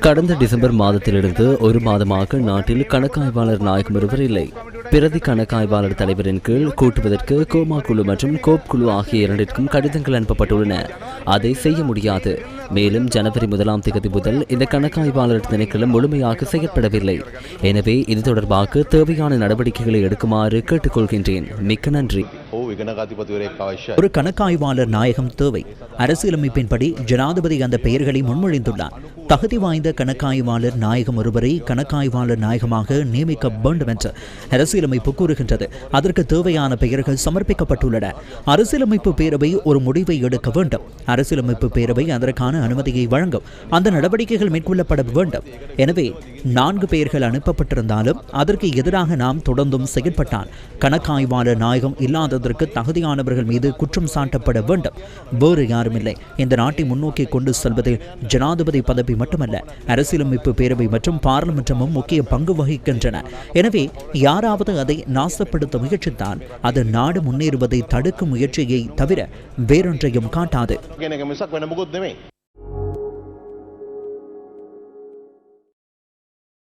கடந்த டிசம்பர் மாதத்திலிருந்து ஒரு மாதமாக நாட்டில் கணக்காய்வாளர் நாயகம் ஒருவர் இல்லை. பிரதி கணக்காய்வாளர் தலைவரின் கீழ் கூட்டுவதற்கு கோமா குழு மற்றும் கோப் குழு ஆகிய இரண்டிற்கும் கடிதங்கள் அனுப்பப்பட்டுள்ளன. அதை செய்ய முடியாது. மேலும் ஜனவரி முதலாம் தேதி முதல் இந்த கணக்காய்வாளர் திணைக்களம் முழுமையாக செயற்படவில்லை. எனவே இது தொடர்பாக தேவையான நடவடிக்கைகளை எடுக்குமாறு கேட்டுக்கொள்கின்றேன். மிக்க நன்றி. ஒரு கணக்காய்வாளர் நாயகம் தேவை. அரசியலமைப்பின்படி ஜனாதிபதி அந்த பெயர்களை முன்மொழிந்துள்ளார். தகுதி வாய்ந்த கணக்காய்வாளர் நாயகம் ஒருவரை கணக்காய்வாளர் நாயகமாக நியமிக்க வேண்டும் என்று அரசியலமைப்பு கூறுகின்றது. அதற்கு தேவையான பெயர்கள் சமர்ப்பிக்கப்பட்டுள்ளன. அரசியலமைப்பு பேரவை ஒரு முடிவை எடுக்க வேண்டும். அரசியலமைப்பு பேரவை அதற்கான அனுமதியை வழங்கும். அந்த நடவடிக்கைகள் மேற்கொள்ளப்பட வேண்டும். எனவே நான்கு பெயர்கள் அனுப்பப்பட்டிருந்தாலும் அதற்கு எதிராக நாம் தொடர்ந்தும் செயல்பட்டால் கணக்காய்வாளர் நாயகம் இல்லாததற்கு தகுதியானவர்கள் மீது குற்றம் சாட்டப்பட வேண்டும். வேறு யாருமில்லை. இந்த நாட்டை முன்னோக்கி கொண்டு செல்வதில் ஜனாதிபதி பதவி மட்டுமல்ல அரசியலமைப்பு பேரவை மற்றும் பாராளுமன்றமும் முக்கிய பங்கு வகிக்கின்றன. எனவே யாராவது அதை நாசப்படுத்த முயற்சித்தால் அது நாடு முன்னேறுவதை தடுக்கும் முயற்சியை தவிர வேறொன்றையும் காட்டாது.